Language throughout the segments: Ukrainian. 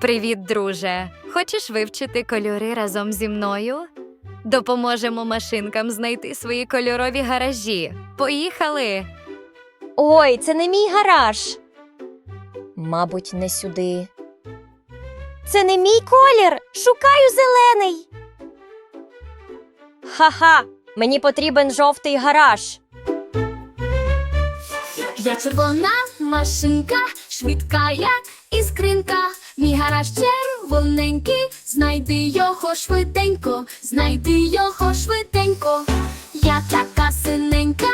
Привіт, друже. Хочеш вивчити кольори разом зі мною? Допоможемо машинкам знайти свої кольорові гаражі. Поїхали! Ой, це не мій гараж. Мабуть, не сюди. Це не мій колір. Шукаю зелений. Ха-ха, мені потрібен жовтий гараж. Я червона машинка, швидка, як іскринка. Мій гараж червоненький, знайди його швиденько, знайди його швиденько. Я така синенька,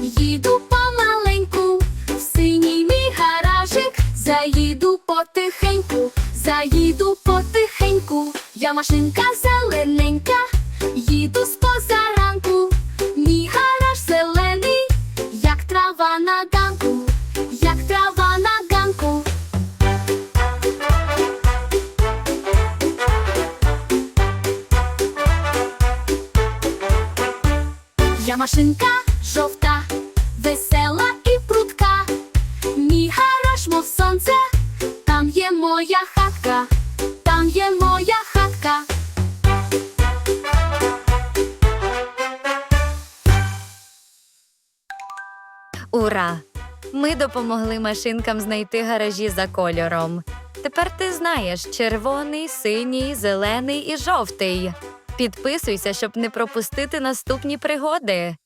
їду помаленьку. В синій мій гаражик, заїду потихеньку, заїду потихеньку. Я машинка зелененька, їду з позаранку. Мій гараж зелений, як трава на ганку, Я машинка жовта, весела і прудка. Мій гараж, мов сонце, там є моя хатка, там є моя хатка. Ура! Ми допомогли машинкам знайти гаражі за кольором. Тепер ти знаєш червоний, синій, зелений і жовтий. Підписуйся, щоб не пропустити наступні пригоди.